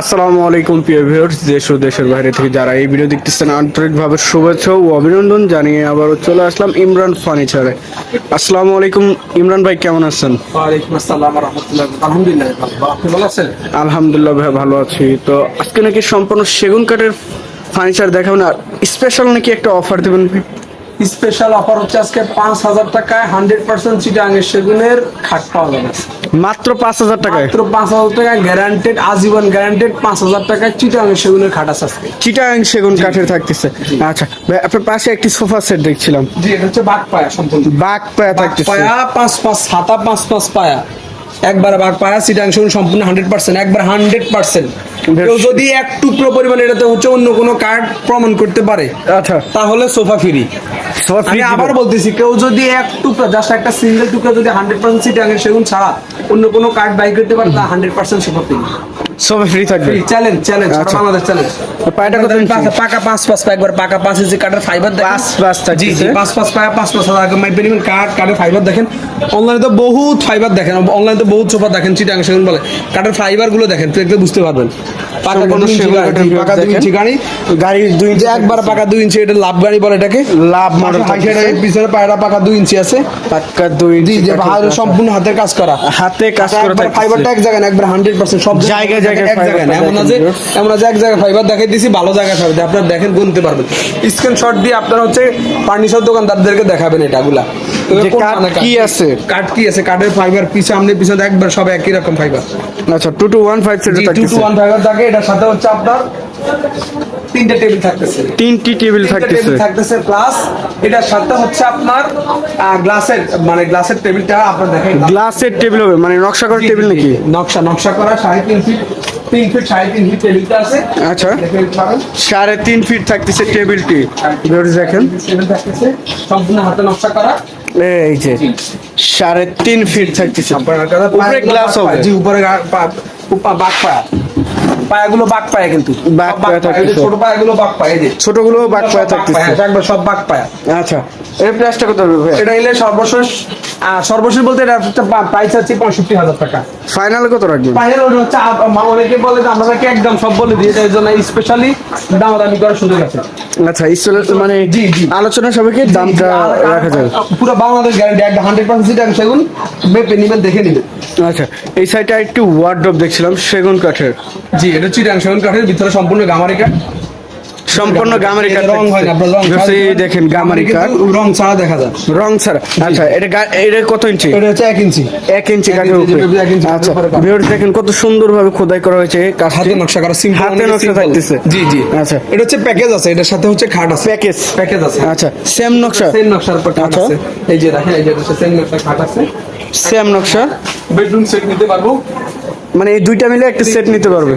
আসসালামু আলাইকুম প্রিয় ভিউয়ার্স দেশ ও দেশের বাইরে থেকে যারা এই ভিডিও দেখতেছেন আন্তরিকভাবে শুভেচ্ছা ও অভিনন্দন জানিয়ে আবারও চলে আসলাম ইমরান ফার্নিচারে। আসসালামু আলাইকুম ইমরান ভাই কেমন আছেন? ওয়ালাইকুম আসসালাম রহমতুল্লাহ আলহামদুলিল্লাহ। আপনি ভালো আছেন? আলহামদুলিল্লাহ ভাই ভালো আছি। তো আজকে নাকি সম্পূর্ণ সেগুন কাঠের ফার্নিচার দেখাবেন আর স্পেশাল নাকি একটা অফার দেবেন? স্পেশাল অফার হচ্ছে আজকে পাঁচ হাজার টাকায় হান্ড্রেড পার্সেন্ট চিটাঙ্গের সেগুনের খাট পাওয়া যাবে। মাত্র পাঁচ হাজার টাকায়? মাত্র পাঁচ হাজার টাকায় গ্যারান্টেড আজীবন গ্যারান্টেড পাঁচ হাজার টাকায় চিটাঙ্গের সেগুনের খাট আছে আজকে। চিটাং সেগুন কাঠের থাকতেছে। আচ্ছা ভাই আপনার পাশে একটি সোফা সেট দেখছিলাম। জি এটা হচ্ছে বাঘ পায়া সম্পূর্ণ। বাঘ পায়া থাকতেছে। পায়া পাঁচ পাঁচ হাতা পাঁচ পাঁচ পায়া। একবার বাঘ পায়া চিটাং সেগুন সম্পূর্ণ হান্ড্রেড পার্সেন্ট একবার হান্ড্রেড পার্সেন্ট কেউ যদি এক টুকরো পরিমাণ এটাতে হচ্ছে অন্য কোনো কার্ড প্রমাণ করতে পারে আচ্ছা। তাহলে সোফা ফ্রি সোফা আমি আবার বলতেছি কেউ যদি এক টুকরা জাস্ট একটা সিঙ্গেল টুকরা যদি হান্ড্রেড পার্সেন্ট সিট আগে সেগুন ছাড়া অন্য কোনো কার্ড বাই করতে পারে তা hundred percent sofa free sofa free থাকবে। Challenge challenge. বাংলাদেশ চ্যালেঞ্জ পায়টা কত ইঞ্চি? পাকা পাঁচ পাঁচ পা একবার পাকা পাঁচ ইঞ্চি কাঠের ফাইবার পাঁচ পাঁচ জি জি থাকতেছে। পাঁচ পাঁচ পায়া পাঁচ পাঁচ হাজার মাই পেরিমেন্ট কাঠ কাঠের ফাইবার দেখেন। অনলাইনে তো বহুত ফাইবার দেখেন অনলাইনে তো বহুত সোফা দেখেন চিটাং সেগুন বলে। কাঠের ফাইবারগুলো দেখেন দেখলে বুঝতে পারবেন। পাকা পাকা দুই ইঞ্চি গাড়ি। গাড়ি দুই যে একবার পাকা দুই ইঞ্চি এটা লাভ গাড়ি বলে এটাকে। লাভ মডেল হাইটের পিছনে পায়রা পাকা দুই ইঞ্চি আছে। পাক্কা দুই ইঞ্চি সম্পূর্ণ হাতের কাজ করা। হাতে কাজ করে ফাইবারটা এক জায়গায় একবার হান্ড্রেড পার্সেন্ট সব জায়গায় জায়গায় এমন আছে এমন আছে এক জায়গায় ফাইবার দেখাই দিছি ভালো জায়গায় ফাইবার আপনারা দেখেন গুনতে পারবেন। স্ক্রিনশট দিয়ে আপনারা হচ্ছে ফার্নিচার দোকানদারদেরকে দেখাবেন এটাগুলা কাঠ কি আছে? কাঠ কি আছে? কাঠের ফাইবার পিছে আমনে পিছনে একবার সব একই রকম ফাইবার আচ্ছা টু টু ওয়ান ফাইভ সেটা টু টু ওয়ান ফাইবার থাকে এটার সাথে হচ্ছে আপনার তিনটে টেবিল থাকতেছে। তিনটি টেবিল থাকতেছে। থাকতেছে প্লাস এটার সাথে হচ্ছে আপনার গ্লাসের মানে গ্লাসের টেবিলটা আপনার দেখেন। গ্লাসের টেবিল হবে মানে নকশা করা টেবিল নাকি? নকশা নকশা করা সাড়ে তিন ফিট তিন ফিট সাড়ে তিন ফিট টেবিলটা আছে। আচ্ছা। সাড়ে তিন ফিট থাকতেছে টেবিলটি। দেখেন। থাকতেছে সম্পূর্ণ হাতে নকশা করা। এই যে সাড়ে তিন ফিট থাকতেছে। উপরে গ্লাস হবে। জি উপরে বাঘ পায়া। পায়াগুলো পায়া কিন্তু। পায়া থাকতেছে। ছোট পায়াগুলো বাঘ পায়া এই ছোটগুলো বাঘ সব পায়া থাকতেছে। পায়া, সব বাঘ পায়া। আচ্ছা এর প্রাইসটা কত হবে ভাই? এটা এলে সর্বশেষ সর্বশেষ বলতে এটা প্রাইস আছে পঁয়ষট্টি হাজার টাকা। ফাইনাল কত রাখবেন? হচ্ছে অনেকে বলে যে আমরা একদম সব বলে এটার জন্য স্পেশালি দামাদামি করার সুযোগ আছে। আচ্ছা মানে জি, জি। আলোচনা সবাইকে দামটা রাখা যাবে। পুরো বাংলাদেশ গ্যারান্টি একটা হান্ড্রেড পার্সেন্ট সেগুন মেপে নিবেন দেখে নিবেন। আচ্ছা এই সাইডে একটু ওয়ার্ড্রপ দেখছিলাম সেগুন কাঠের। জি এটা চিটাং সেগুন কাঠের ভিতরে সম্পূর্ণ গামারি কাঠ সম্পূর্ণ গামারি কাঠ রং হয় না আপনার রং দেখেন গামারি কাঠ রং ছাড়া দেখা যায়। রং ছাড়া আচ্ছা এটা এটা কত ইঞ্চি? এটা হচ্ছে এক ইঞ্চি। এক ইঞ্চি এক কাঠের উপরে। আচ্ছা ভিউয়ার্স দেখেন কত সুন্দরভাবে খোদাই করা হয়েছে হাতে নকশা করা সিম্পল হাতে নকশা থাকতেছে। জি জি। আচ্ছা। এটা হচ্ছে প্যাকেজ আছে এটার সাথে হচ্ছে খাট আছে। প্যাকেজ প্যাকেজ আছে। আচ্ছা সেম নকশা। সেম নকশার খাট আচ্ছা। আছে। এই যে দেখেন এই যে সেম নকশার খাট আছে। সেম নকশা। বেডরুম সেট নিতে পারব। মানে এই দুইটা মিলে একটা সেট নিতে পারবে।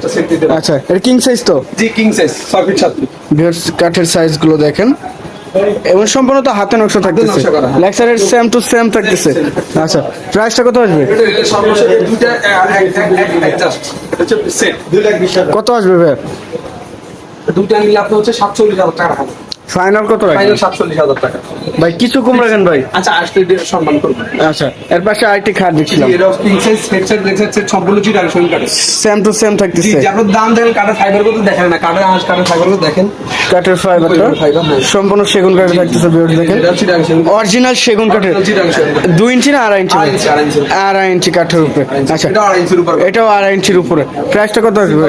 আচ্ছা এটা কিং সাইজ তো? জি কিং সাইজ ছয় ফিট সাত ফিট ভিউয়ার্স কাঠের সাইজগুলো দেখেন। এবং সম্পূর্ণ তো হাতে নকশা থাকতেছে। লেক্সারের সেম টু সেম থাকতেছে। আচ্ছা প্রাইসটা কত আসবে? কত আসবে ভাই দুইটা মিলে আপনার হচ্ছে সাতচল্লিশ হাজার টাকা ফাইনাল কত ফাইনাল সাতচল্লিশ হাজার টাকা। ভাই কিছু কম রাখেন ভাই। আচ্ছা আসলে সম্মান করব আচ্ছা এর পাশে আরেকটি খাট দেখছিলাম। এটা কিং সাইজ হেডসেট সেট সম্পূর্ণ চিটার শোয়িং কাটে। সেম টু সেম থাকতেছে। যে আপনার দাম দেখেন কাঠের ফাইবার কত দেখেন না কাঠের আঁশ কাঠের ফাইবার কত দেখেন। কাঠের ফাইবারটা হ্যাঁ। সম্পূর্ণ সেগুন কাঠের থাকতেছে ভিউয়ার্স দেখেন। অরিজিনাল সেগুন কাঠের। Original চিটাগাং দুই ইঞ্চি না আড়াই ইঞ্চি আড়াই ইঞ্চি, আড়াই ইঞ্চি। কাঠের উপরে। আচ্ছা। এটা আড়াই ইঞ্চির উপর। এটাও আড়াই ইঞ্চির উপরে। প্রাইসটা কত আসবে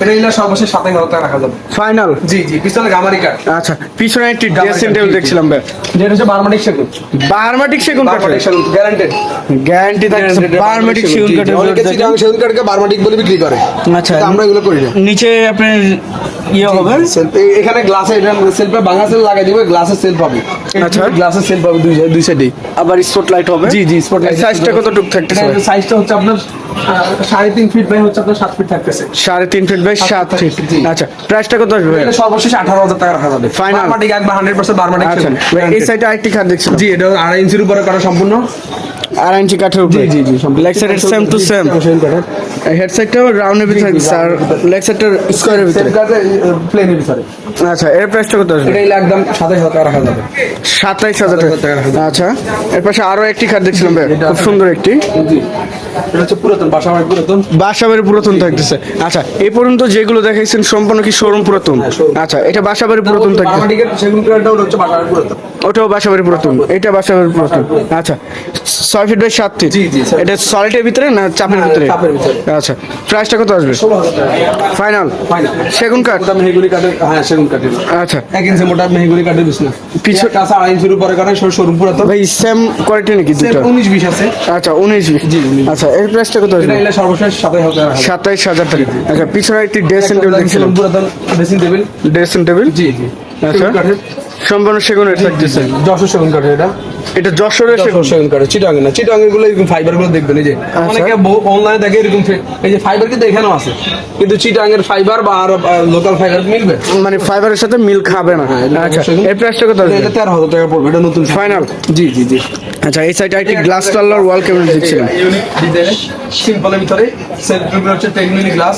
এটা নিলে সর্বশেষ সাতাশ হাজার টাকা রাখা যাবে। ফাইনাল জি জি পিছনে গামারি কাঠ। আচ্ছা। পিছনে একটি ড্রেসিং টেবিল। দেখছিলাম ভাই। যেটা হচ্ছে বারমাটিক সেগুন। বারমাটিক সেগুন কাঠের। বারমাটিক সেগুন গ্যারান্টেড গ্যারান্টি থাকছে। বারমাটিক সেগুন। কাঠের অনেকে সেগুন কাঠকে বারমাটিক বলে বিক্রি করে। আচ্ছা। আমরা এগুলো করি না। নিচে আপনার ইয়ে হবে? এখানে গ্লাসে এটা সেলফে ভাঙা সেল লাগাই দিবে গ্লাসের সেল পাবে। আচ্ছা। গ্লাসের সেল পাবে দুই দুই সাইডেই আবার স্পটলাইট হবে? জি জি স্পটলাইট সাইজটা কতটুকু থাকতেছে? সাইজটা হচ্ছে আপনার সাড়ে তিন ফিট বাই হচ্ছে আপনার সাত ফিট থাকতেছে। সাড়ে তিন ফিট বাই সাত ফিট আচ্ছা প্রাইসটা কত আসবে? সর্বশেষ আঠারো হাজার টাকা রাখা যাবে। Final? বারমাটিক একবার হান্ড্রেড পার্সেন্ট বারমাটিক এই সাইডে আরেকটি খাট দেখছি জি এটা আড়াই ইঞ্চির উপরে করা সম্পূর্ণ। আড়াই ইঞ্চি কাঠের উপরে। জি, জি। লেগ সাইডের সেম টু সেম হেড সাইডটাও রাউন্ডের ভিতরে আর লেগ স্কোয়ারের ভিতরে। প্লেনের ভিতরে আচ্ছা এর প্রাইসটা কত আসবে? এটা একদম সাতাশ হাজার টাকা রাখা যাবে। সাতাইশ হাজার টাকা। আচ্ছা এর পাশে আরও একটি খাট দেখছিলাম ভাই। খুব সুন্দর একটি। জি এটা হচ্ছে পুরাতন বাসা বাড়ি পুরাতন। বাসাবাড়ি পুরাতন থাকতেছে। আচ্ছা এই পর্যন্ত যেগুলো দেখাইছেন সম্পূর্ণ কি শোরুম পুরাতন? হ্যাঁ, আচ্ছা এটা বাসাবাড়ি পুরাতন সেগুন কাঠটা হচ্ছে পুরাতন। ওটাও বাসাবাড়ি পুরাতন। এটা বাসাবাড়ি পুরাতন। আচ্ছা ছয় ফিট বাই সাত ফিট। এটা সলিডের ভিতরে না চাপের হ্যাঁ, ভিতরে? আচ্ছা প্রাইসটা কত আসবে? ফাইনাল সেগুন কাঠ? মেহগুলি কাঠের হ্যাঁ সেগুন কাঠের। আচ্ছা। এক ইঞ্চি মোটা মেহগুলি কাঠের বিছনা। পিছু- পিছু কাছে আড়াই ইঞ্চির উপরে কাঠের শোরুম পুরাতন। ভাই সেম কোয়ালিটি নাকি দুটো উনিশ বিশ আছে। আচ্ছা উনিশ জি, উনিশ। আচ্ছা এর প্রাইসটা কত আসবে? এলে সর্বশেষ সাতাশ হাজার টাকা। সাতাইশ হাজার টাকা। আচ্ছা পিছনে একটি ড্রেসিং টেবিল দেখছিলাম পুরাতন ড্রেসিং টেবিল ড্রেসিং টেবিল জি জি। আচ্ছা। সম্পূর্ণ সেগুনের থাকতেছে যশোর সেগুন কাঠের এটা। এটা যশোরের সেগুন? সেগুন কাঠের চিটাঙ্গে না। চিটাঙ্গে গুলো এরকম ফাইবারগুলো দেখবেন এই যে অনেকে অনলাইনে দেখে এরকম এই যে ফাইবার কিন্তু এখানেও আছে। কিন্তু চিটাঙ্গের ফাইবার বা আর লোকাল ফাইবার মিলবে। মানে ফাইবারের সাথে মিল খাবে না। হ্যাঁ, আচ্ছা। এর প্রাইসটা কত এটা তেরো হাজার টাকা পড়বে এটা নতুন Final? জি জি জি। আচ্ছা এই সাইডে একটি গ্লাস পার্লার ওয়াল ক্যাবিনেট দেখছিলাম। সিম্পলের ভিতরে সেলফ হচ্ছে ten mini glass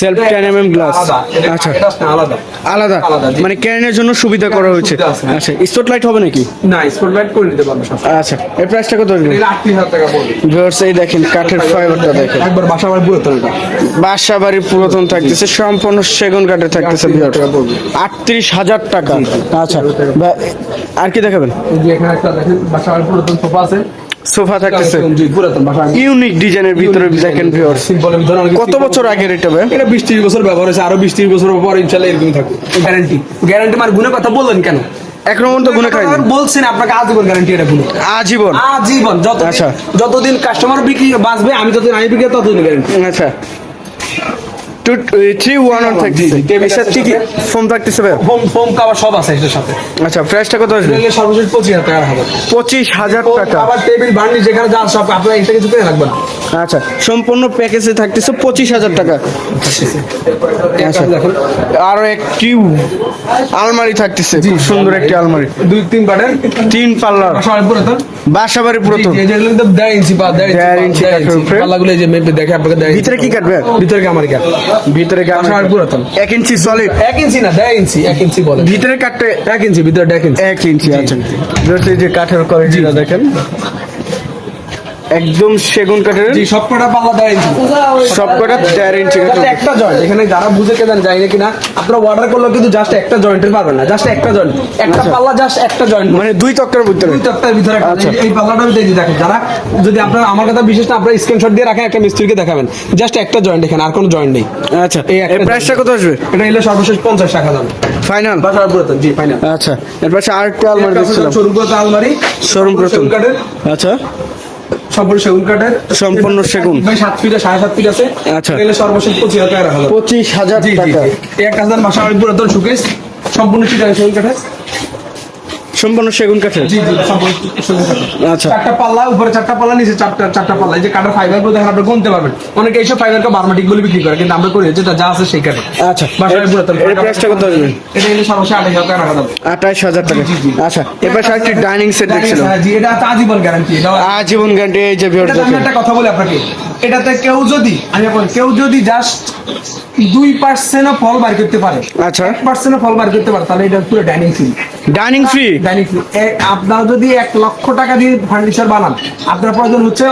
shelf ten M M glass আচ্ছা। আলাদা। আলাদা। মানে ক্যারিনের জন্য সুবিধা করা হয়েছে। হ্যাঁ। আচ্ছা স্পট লাইট হবে নাকি? না স্পট লাইট করে নিতে পারবে আচ্ছা এর প্রাইসটা কত আসবে টাকা পড়বে। ভিউয়ার্স এই দেখেন কাঠের ফাইবারটা দেখেন। একবার বাসা বাড়ি পুরাতন এটা। বাসা বাড়ির পুরাতন থাকতেছে সম্পূর্ণ সেগুন কাঠে থাকতেছে ভিউয়ার্স আটত্রিশ হাজার টাকা। আচ্ছা আর কি দেখাবেন? এই এখানে একটা দেখেন বাসা বাড়ি পুরাতন সোফা আছে। সোফা থাকতেছে। ইউনিক ডিজাইনের ভিতরে দেখেন ভিউয়ার্স কত বছর আগের এটা ভাই? এটা বিশ ত্রিশ বছর ব্যবহার হয়েছে আরও বিশ ত্রিশ বছর পর ইনশাল্লাহ এরকমই থাকবে। গ্যারান্টি গ্যারান্টি মানে গুণের কথা বললেন কেন? এক নম্বর তো গুনে খাইনি। বলছেন আপনাকে আজীবন গ্যারান্টি এটা গুণ। আজীবন? আজীবন যত আচ্ছা। যতদিন কাস্টমার বিক্রি বাঁচবে আমি যতদিন আমি বিক্রি ততদিন গ্যারান্টি আচ্ছা। টু থ্রি ওয়ান ওয়ান থাকতেছে সাথে কি ফোন থাকতেছে ভাই ফোম ফোম কাভার সব আছে এটার সাথে। আচ্ছা প্রাইসটা কত আসবে? সর্বশেষ পঁচিশ হাজার টাকা পঁচিশ হাজার টাকা। আবার টেবিল বার্নি যেখানে যা সব আপনার এটা কিছু কিনে রাখবেন। আচ্ছা সম্পূর্ণ প্যাকেজে থাকতেছে পঁচিশ হাজার টাকা। আচ্ছা আরও একটি আলমারি থাকতেছে খুব সুন্দর একটি আলমারি। দুই তিন বাটের তিন পাল্লার। বাসা বাড়ি পুরাতন। দেড় ইঞ্চি দেড় দেড় ইঞ্চি। পাল্লাগুলো যে মেপে দেখে আপনাকে ভিতরে কি কাটবে ভিতরে কি আমার কি ভিতরে কি বাসা পুরাতন। এক ইঞ্চি সলিড এক ইঞ্চি না দেড় ইঞ্চি এক ইঞ্চি বলে। ভিতরে কাটতে এক ইঞ্চি ভিতরে এক ইঞ্চি। এক ইঞ্চি আচ্ছা। যে কাঠের করে দেখেন। একদম সেগুন কাঠের। জি সব কটা পাল্লা দেড় ইঞ্চি। সব কটা দেড় ইঞ্চি কাঠের। একটা জয়েন্ট এখানে যারা বুঝে কেন যায় না কিনা আপনারা অর্ডার করলেও কিন্তু জাস্ট একটা জয়েন্টের পারবেন না। জাস্ট একটা জয়েন্ট একটা আচ্ছা। পাল্লা জাস্ট একটা জয়েন্ট মানে দুই তক্কার ভিতরে। দুই তক্তার ভিতরে আচ্ছা। এই- পাল্লাটা আমি দিয়ে দেখেন যারা যদি আপনারা আমার কথা বিশেষ না আপনারা স্ক্রিনশট দিয়ে রাখেন একটা মিস্ত্রিকে দেখাবেন। জাস্ট একটা জয়েন্ট এখানে আর কোনো জয়েন্ট নেই। আচ্ছা। এই একটা এর প্রাইসটা কত আসবে? এটা এলে সর্বশেষ পঞ্চাশ টাকা দাম। ফাইনাল পুরাতন জি ফাইনাল আচ্ছা। এর পাশে আরেকটা আলমারি দেখছিলাম। শোরুম করতে আলমারি। শোরুম কাঠের। আচ্ছা। সম্পূর্ণ সেগুন কাঠের সম্পূর্ণ সেগুন। ভাই সাত ফিট সাড়ে সাত ফিট আছে আচ্ছা। তাহলে সর্বশেষ পঁচিশ হাজার টাকা। পঁচিশ হাজার টাকা একটা হাজার মাসা বাড়ি পুরাতন সুকেশ সম্পূর্ণ সেগুন কাঠের সম্পূর্ণ সেগুন কাঠের? জি জি সেগুন কাঠের। আচ্ছা। চারটা পাল্লা উপরে চারটা পাল্লা নিচে চারটা চারটা পাল্লা। এই যে কাঠের ফাইবারগুলো দেখেন আপনি গুনতে পারবেন। অনেকে এইসব ফাইবারকে বারমাটিক বলে বিক্রি করে কিন্তু আমরা করি যেটা যা আছে সেই কাঠে আচ্ছা। বাসায় পুরাতন এর প্রাইসটা কত আসবে এটা সর্বশেষ আঠাশ হাজার টাকা রাখা যাবে আঠাশ হাজার টাকা। জি, জি। আচ্ছা আরেকটি ডাইনিং সেট দেখছিলাম। জি এটা আজীবন গ্যারান্টি এটা আজীবন গ্যারান্টি এই যে দেখেন। একটা কথা বলি আপনাকে। এটাতে কেউ যদি আমি কেউ যদি জাস্ট দুই পার্সেন্টও ফল বার করতে পারে আচ্ছা। এক পার্সেন্টও ফল বার করতে পারে তাহলে এটা পুরো dining free dining free dining আপনার যদি এক লক্ষ টাকা দিয়ে ফার্নিচার বানান আপনার প্রয়োজন হচ্ছে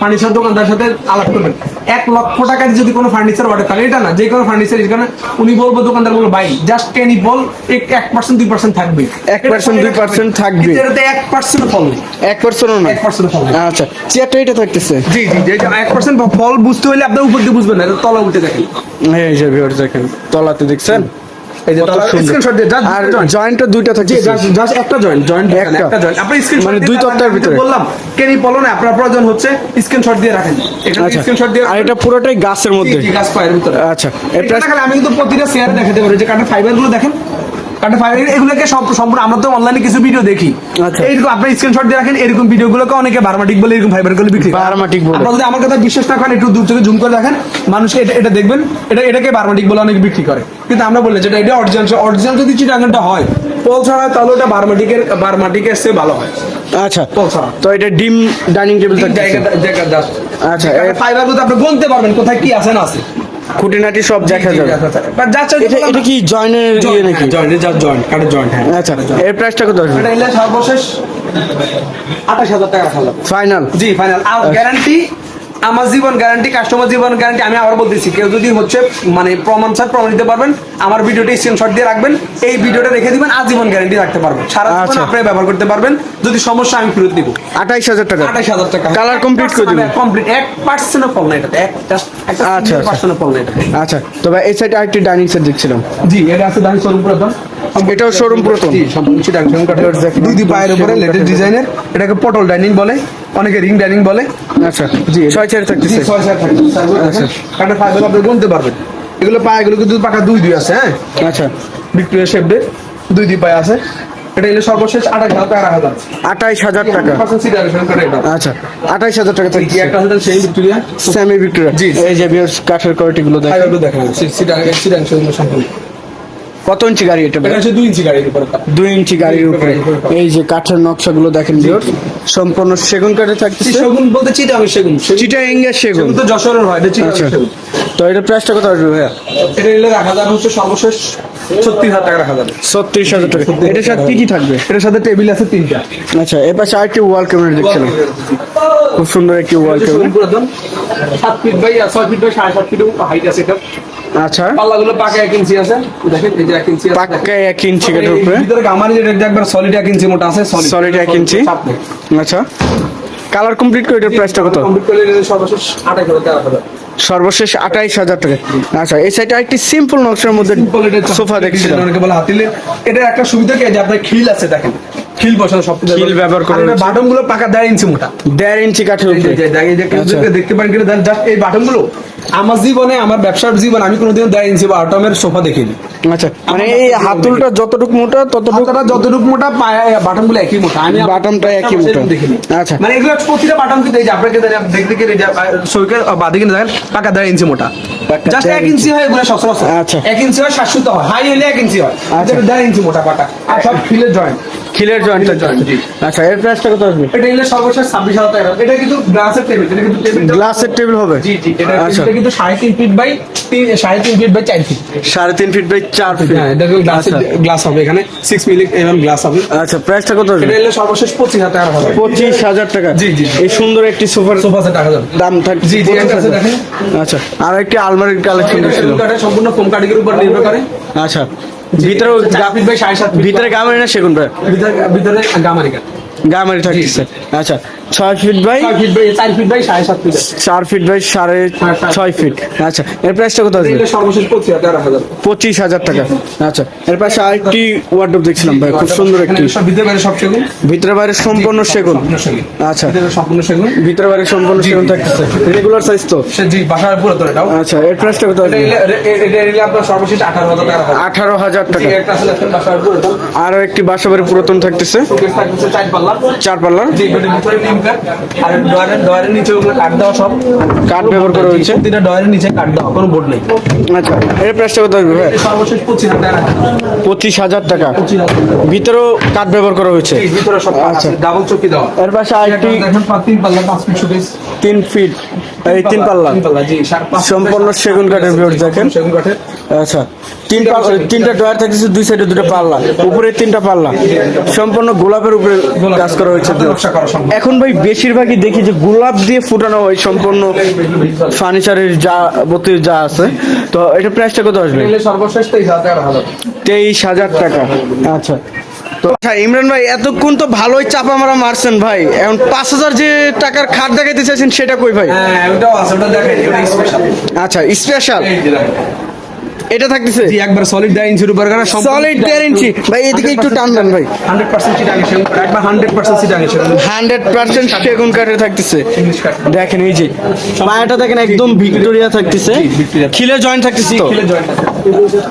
ফার্নিচার দোকানদার সাথে আলাপ করবেন। এক লক্ষ টাকা দিয়ে যদি কোনো ফার্নিচার অর্ডার তাহলে এটা না যে কোনো ফার্নিচার এখানে উনি বলব দোকানদার বলব ভাই জাস্ট টেন বল এক এক পার্সেন্ট দুই পার্সেন্ট থাকবে। 1% 2% থাকবে। কিন্তু এটাতে এক পার্সেন্ট ফল। এক পার্সেন্টও না এক পার্সেন্ট ফল। আচ্ছা চেয়ারটা এটা থাকতেছে। জি জি জি এক পার্সেন্ট ফল বুঝতে হলে আপনার উপর দিয়ে বুঝবেন না তলা উঠে দেখেন। হ্যাঁ এই যে ভিউয়ার্স দেখেন তলাতে দেখছেন? এই যে। স্ক্রিনশট দিয়ে আর জয়েন্টটা দুইটা জি জাস্ট একটা জয়েন্ট জয়েন্ট একটা। একটা জয়েন্ট আপনি স্ক্রিনশট মানে দুই তক্তার ভিতরে। বললাম কেনি বলো আপনার প্রয়োজন হচ্ছে স্ক্রিনশট দিয়ে রাখেন। এখানে আচ্ছা। স্ক্রিনশট দিয়ে আর এটা পুরোটাই গাছের মধ্যে। গাছ পায়ের ভিতরে। আচ্ছা এটা আমি কিন্তু প্রতিটা শেয়ার দেখাতে পারি। যে কাঠের ফাইবারগুলো দেখেন এগুলোকে সব সম্পূর্ণ আমরা তো অনলাইনে কিছু ভিডিও দেখি। আচ্ছা। এইরকম আপনি স্ক্রিনশট দিয়ে রাখেন এরকম ভিডিও গুলোকে অনেকে বারমাটিক বলে এরকম ফাইবারগুলো বিক্রি করে। বারমাটিক বলে। আপনারা যদি আমার কথা বিশ্বাস না করেন একটু দূর থেকে জুম করে দেখেন মানুষ এটা এটা দেখবেন এটা এটাকে বারমাটিক বলে অনেকে বিক্রি করে। কিন্তু আমরা বললে যেটা এটা অরিজিনাল অরিজিনাল যদি চিটাগানটা হয় পল ছাড়া তাহলে ওটা বারমাটিকের বারমাটিকের চেয়ে ভালো হয়। আচ্ছা। তো এটা ডিম ডাইনিং টেবিল আচ্ছা ফাইবারগুলো আপনি গুনতে পারবেন কোথায় কি আছে না আছে। খুঁটিনাটি সব দেখা যাবে। এটা এটা কি জয়েনের ইয়ে নাকি? জয়েন্ট যা জয়েন্ট কাঠের জয়েন্ট হ্যাঁ। আচ্ছা এর প্রাইসটা কত আসবে এটা সর্বশেষ আঠাশ হাজার টাকা ফাইনাল জি ফাইনাল আর গ্যারান্টি আমার জীবন গ্যারান্টি কাস্টমার জীবন গ্যারান্টি আমি আবার বলতেছি কেউ যদি হচ্ছে মানে প্রমাণ স্যার প্রমাণ দিতে পারবেন আমার ভিডিওটা স্ক্রিনশট দিয়ে রাখবেন এই ভিডিওটা রেখে দিবেন আজীবন গ্যারান্টি রাখতে পারবেন সারা জীবন আচ্ছা। আপনি ব্যবহার করতে পারবেন যদি সমস্যা আমি ফেরত দিব আঠাইশ হাজার টাকা। আঠাশ হাজার টাকা। কালার কমপ্লিট করে দিবেন। কমপ্লিট এক পার্সেন্টও ফল না এটাতে আচ্ছা, আচ্ছা। পার্সেন্টও ফল না এটাতে। আচ্ছা তবে এই সাইডে আরেকটি ডাইনিং সেট দেখছিলাম। জি এটা আছে দামি শোরুম প্রথম এটাও শোরুম প্রথম জি সম্পূর্ণ চিটাং শোরুম কাঠের। দুই দুই পায়ের উপরে লেটেস্ট ডিজাইনের এটাকে পটল ডাইনিং বলে। অনেকে রিং ডাইনিং বলে। আচ্ছা জি ছয় চার থাকতেছে ছয় চার থাকে। আচ্ছা। কাঠের ফাইবার আপনি গুনতে পারবেন। এগুলো কিন্তু পাকা দুই দুই আছে হ্যাঁ? আচ্ছা। ভিক্টোরিয়া দুই দুই পায়ে আছে। এটা এলে সর্বশেষ আঠাশ হাজার টাকা রাখা আঠাইশ হাজার টাকা। আচ্ছা আঠাইশ হাজার টাকা জি, থাকছে একটা আছে সেই ভিক্টোরিয়া সেমি ভিক্টোরিয়া জি। এই যে কাঠের কোয়ালিটি গুলো দেখা সিটাং সম্পূর্ণ। কত ইঞ্চি গাড়ি এটা এটা হচ্ছে দুই ইঞ্চি গাড়ির উপরে। দুই ইঞ্চি গাড়ির উপরে। এই যে কাঠের নকশাগুলো দেখেন বিয়ার্স সম্পূর্ণ সেগুন কাঠে থাকছে সেগুন বলতে চিটা আমি সেগুন। চিটা এঙ্গা সেগুন তো যশোরের হয় এটা চিটাং সেগুন। তো এটা প্রাইসটা কত আসবে ভাইয়া? এটা এলে রাখা যাবে হচ্ছে সর্বশেষ ছত্রিশ হাজার টাকা রাখা যাবে। ছত্রিশ হাজার টাকা। এটার সাথে কি কি থাকবে? এটার সাথে টেবিল আছে তিনটা। আচ্ছা এর পাশে আরেকটি ওয়াল ক্যামেরা দেখছিলাম। খুব সুন্দর একটি ওয়াল ক্যামেরা পুরাতন সাত ফিট বাই ছয় ফিট বাই সাড়ে সাত ফিট হাইট আছে এটা। আচ্ছা। পাল্লাগুলো পাকা এক ইঞ্চি আছে। দেখেন এই যে এক ইঞ্চি আছে। পাক্কা এক ইঞ্চি কাঠের উপরে। ভিতরে গামারি যেটা একবার সলিড এক ইঞ্চি মোটা আছে Solid এক ইঞ্চি। আচ্ছা। কালার কমপ্লিট করে এটার প্রাইসটা কত? কমপ্লিট করে সর্বশেষ আঠাশ হাজার টাকা হবে সর্বশেষ আঠাইশ হাজার টাকা। আচ্ছা এই সাইডে একটি সিম্পল নকশার মধ্যে সোফা দেখছিলাম। অনেকে বলে হাতিলে। এটা একটা সুবিধা কি? যে আপনার খিল আছে দেখেন। খিল বসানো সব খিল ব্যবহার করা হয়েছে। বাটনগুলো পাকা দেড় ইঞ্চি মোটা। দেড় ইঞ্চি কাঠের উপরে। আচ্ছা। দেখতে পারেন কিনা? জাস্ট এই বাটনগুলো আমার জীবনে আমার ব্যবসার জীবন আমি কোনোদিন দেড় ইঞ্চি বা আটমের সোফা দেখিনি। আচ্ছা মানে এই হাতুলটা যতটুকু মোটা ততটুকু যতটুকু মোটা বাটনগুলো একই মোটা। আমি বাটনটা একই মোটা। দেখিনি। আচ্ছা। মানে এগুলো প্রতিটা বাটন কিন্তু এই যে আপনাকে দেখে- দেখতে গেলে সৈকে বাদিকে দেখেন পাকা দেড় ইঞ্চি মোটা। জাস্ট এক ইঞ্চি। হয় এগুলো সচরাচর। আচ্ছা। এক ইঞ্চি হয় শাশ্বত হয়। হাই হলে এক ইঞ্চি হয়। আচ্ছা। দেড় ইঞ্চি মোটা পাটা। আর সব ফিলের জয়েন্ট খিলের জয়েন্ট। আচ্ছা এর প্রাইসটা কত আসবে? এটা সর্বশেষ ছাব্বিশ হাজার টাকা। এটা কিন্তু গ্লাসের টেবিল এটা কিন্তু টেবিল গ্লাসের টেবিল হবে? জি জি এটা আচ্ছা। এটা কিন্তু সাড়ে তিন ফিট বাই তিন সাড়ে তিন ফিট বাই চার ফিট সাড়ে তিন ফিট বাই চার ফিট হ্যাঁ এটা গ্লাস আচ্ছা। গ্লাস হবে। এখানে সিক্স মিলি এমএম গ্লাস হবে। আচ্ছা প্রাইসটা কত আসবে? এটা এলে সর্বশেষ পঁচিশ হাজার টাকা হবে। পঁচিশ হাজার টাকা। জি, জি। এই সুন্দর একটি সোফা সোফা সেট টাকা দাম থাকছে জি, জি। আচ্ছা আর একটি আলমারির কালেকশন ছিল কাঠের সম্পূর্ণ ফোম কাটিংয়ের উপর নির্ভর করে। আচ্ছা। ভিতরে গাফিত ভাই সাড়ে সাত ভিতরে গামারি না সেগুন ভাই? ভিতরে গামারি গামারিকা গামারি থাকছে আচ্ছা ছয় ফিট বাই? চার ফিট বাই সাড়ে সাত ফিট চার ফিট বাই সাড়ে ছয় ফিট। আচ্ছা এর প্রাইসটা কত সর্বশেষ পঁচিশ হাজার টাকা। আচ্ছা এর পাশে আরেকটি ওয়ার্ডরোব দেখছিলাম ভাই খুব সুন্দর একটি। ভিতরে বাইরে সব সেগুন? ভিতরে বাইরে সম্পূর্ণ সেগুন। আচ্ছা। ভিতরে সম্পূর্ণ সেগুন। ভিতরে বাইরে সম্পূর্ণ সেগুন থাকতেছে। রেগুলার সাইজ তো? জি বাসার পুরো তো এটাও আচ্ছা এর প্রাইসটা কত এটা এ- এটা আপনার সর্বশেষ আঠারো হাজার টাকা রাখা যাবে আঠারো হাজার জি, টাকা। একটা আছে বাসার পুরো আরও একটি বাসাবাড়ি পুরাতন থাকতেছে। চার পাল্লা চার পাল্লার। জি আর ডয়ারের ডয়ারের নিচে ওগুলো কাঠ দেওয়া সব। কাঠ ব্যবহার করা হয়েছে? প্রতিটা ডয়ারের নিচে কাঠ দেওয়া কোনো বোর্ড নেই। আচ্ছা এর প্রাইসটা কত আসবে সর্বশেষ পঁচিশ হাজার টাকা। পঁচিশ হাজার টাকা। ভিতরেও কাঠ ব্যবহার করা হয়েছে? ভিতরে সব আচ্ছা। ডাবল চকি দেওয়া। এর পাশে আরেকটি তিন পাল্লা পাঁচ ফিট তিন ফিট এই তিন পাল্লা সম্পূর্ণ সেগুন কাঠের ভিউর দেখেন। সেগুন কাঠের। আচ্ছা। তিন পাল্লা তিনটা ডয়ার থাকতেছে দুই সাইডে দুটো পাল্লা। উপরে তিনটা পাল্লা। সম্পূর্ণ গোলাপের উপরে কাজ করা হয়েছে। এখন ভাই বেশিরভাগই দেখি যে গোলাপ দিয়ে ফুটানো হয় সম্পূর্ণ ফার্নিচারের যা বত্রিশ যা আছে। তো এটা প্রাইসটা কত আসবে? সর্বশেষ তেইশ হাজার টাকা আচ্ছা। তো আচ্ছা ইমরান ভাই এতক্ষণ তো ভালোই চাপা মারা মারছেন ভাই। এখন পাঁচ হাজার যে টাকার খাট দেখাইতে চাইছেন সেটা কই ভাই? হ্যাঁ আচ্ছা স্পেশাল। এটা থাকতেছে? জি একবার সলিড দেড় ইঞ্চির উপর করা সলিড দেড় ইঞ্চি ভাই এদিকে একটু টান দেন ভাই। হান্ড্রেড পার্সেন্ট সিট আগে সেগুন একবার হান্ড্রেড পার্সেন্ট সিট আগে সেগুন হান্ড্রেড পার্সেন্ট সেগুন কাঠের থাকতেছে। দেখেন এই যে পায়াটা দেখেন একদম ভিক্টোরিয়া থাকতেছে। খিলে জয়েন্ট থাকতেছে তো।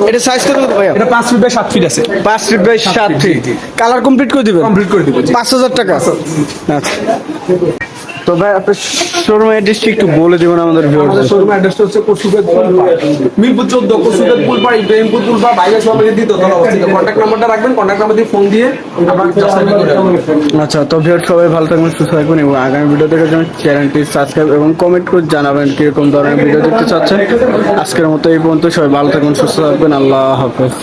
এটা সাইজ কত ভাইয়া এটা পাঁচ ফিট বাই সাত ফিট আছে। পাঁচ ফিট বাই সাত জি, ফিট কালার কমপ্লিট করে দিবেন? কমপ্লিট করে দিব জি। পাঁচ হাজার টাকা। আচ্ছা। তো ভাই আপনার শোরুম অ্যাড্রেসটি একটু বলে দেবেন আমাদের ভিউয়ারদের শোরুম অ্যাড্রেসটা হচ্ছে কসুবেদ মিরপুর চোদ্দ কসুবেদ পুলপাড় ইব্রাহিমপুর পুলপাড় বাইরে সবাই দিত তলা অবস্থিত। কন্ট্যাক্ট নাম্বারটা রাখবেন কন্ট্যাক্ট নাম্বার দিয়ে ফোন দিয়ে। আচ্ছা তো ভিউয়ার সবাই ভালো থাকবেন সুস্থ থাকবেন এবং আগামী ভিডিও দেখার জন্য চ্যানেলটি সাবস্ক্রাইব এবং কমেন্ট করে জানাবেন কীরকম ধরনের ভিডিও দেখতে চাচ্ছেন। আজকের মতো এই পর্যন্ত সবাই ভালো থাকবেন সুস্থ থাকবেন আল্লাহ হাফেজ।